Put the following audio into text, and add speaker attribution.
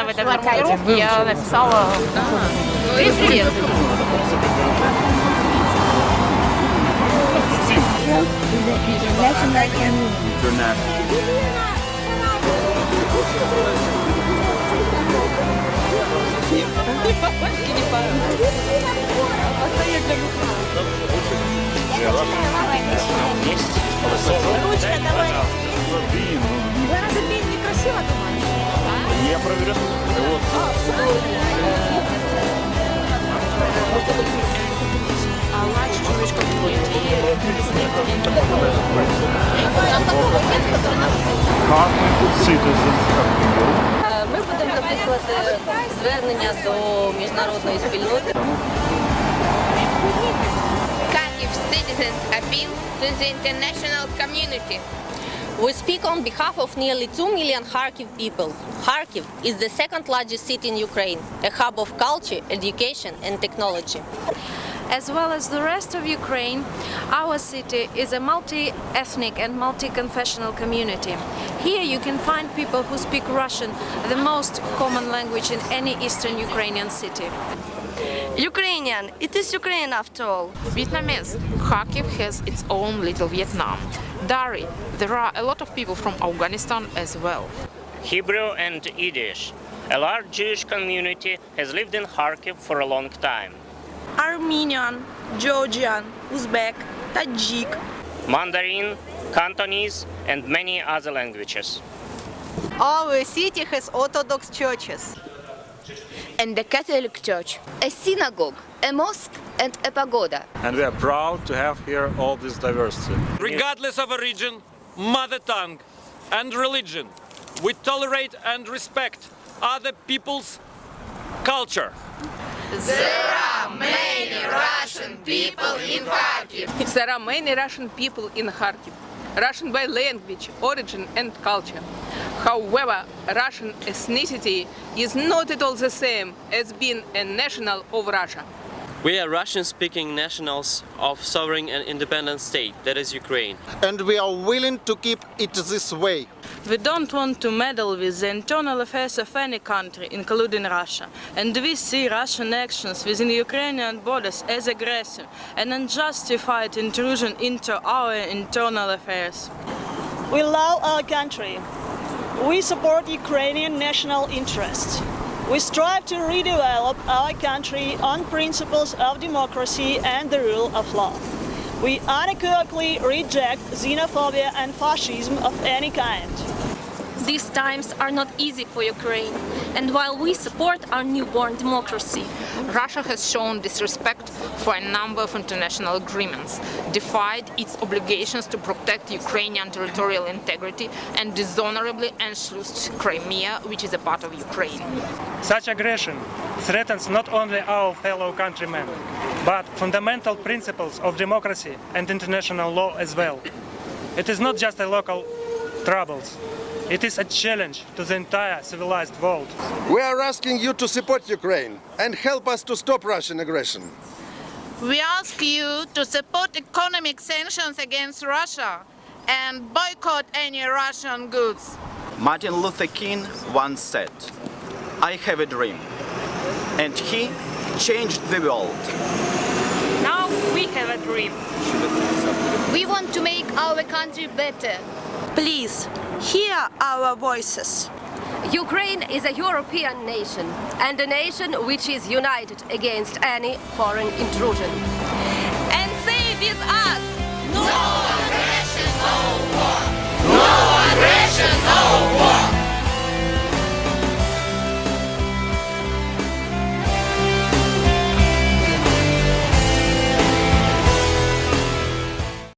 Speaker 1: Лена веде формулировки, я написала.
Speaker 2: Привіт, привіт. Остается. Проверю. Been built.
Speaker 3: Е, Ми будемо записувати звернення до міжнародної спільноти.
Speaker 4: Kharkiv citizens appeal to the international.
Speaker 3: We speak on behalf of nearly 2 million Kharkiv people. Kharkiv is the second largest city in Ukraine, a hub of culture, education and technology.
Speaker 5: As well as the rest of Ukraine, our city is a multi ethnic and multi confessional community. Here you can find people who speak Russian, the most common language in any eastern Ukrainian city.
Speaker 6: Ukrainian, it is Ukraine after all.
Speaker 1: Vietnamese. Kharkiv has its own little Vietnam. Dari. There are a lot of people from Afghanistan as well.
Speaker 7: Hebrew and Yiddish. A large Jewish community has lived in Kharkiv for a long time.
Speaker 6: Armenian, Georgian, Uzbek, Tajik.
Speaker 7: Mandarin, Cantonese, and many other languages.
Speaker 6: Our city has Orthodox churches.
Speaker 4: And the Catholic Church.
Speaker 8: a synagogue, a mosque, and a pagoda.
Speaker 2: And we are proud to have here all this diversity.
Speaker 9: regardless of origin, mother tongue, and religion. We tolerate and respect other people's culture.
Speaker 1: There are many Russian people in Kharkiv. There are many Russian by language, origin and culture. However, Russian ethnicity is not at all the same as being a national of Russia.
Speaker 10: We are Russian speaking nationals of sovereign and independent state, that is Ukraine.
Speaker 11: and we are willing to keep it this way.
Speaker 6: We don't want to meddle with the internal affairs of any country, including Russia. And we see Russian actions within Ukrainian borders as aggressive and unjustified intrusion into our internal affairs.
Speaker 12: We love our country. We support Ukrainian national interests. We strive to redevelop our country on principles of democracy and the rule of law. We unequivocally reject xenophobia and fascism of any kind.
Speaker 5: These times are not easy for Ukraine, and while we support our newborn democracy,
Speaker 1: Russia has shown disrespect for a number of international agreements, defied its obligations to protect Ukrainian territorial integrity, and dishonorably enshused Crimea, which is a part of Ukraine.
Speaker 9: Such aggression threatens not only our fellow countrymen, but fundamental principles of democracy and international law as well. It is not just a local troubles. It is a challenge to the entire civilized world.
Speaker 11: We are asking you to support Ukraine and help us to stop Russian aggression.
Speaker 4: We ask you to support economic sanctions against Russia and boycott any Russian goods.
Speaker 11: Martin Luther King once said, I have a dream. And he changed the world.
Speaker 6: Now we have a dream.
Speaker 8: We want to make our country better.
Speaker 6: Please, hear our voices.
Speaker 5: Ukraine is a European nation and a nation which is united against any foreign intrusion.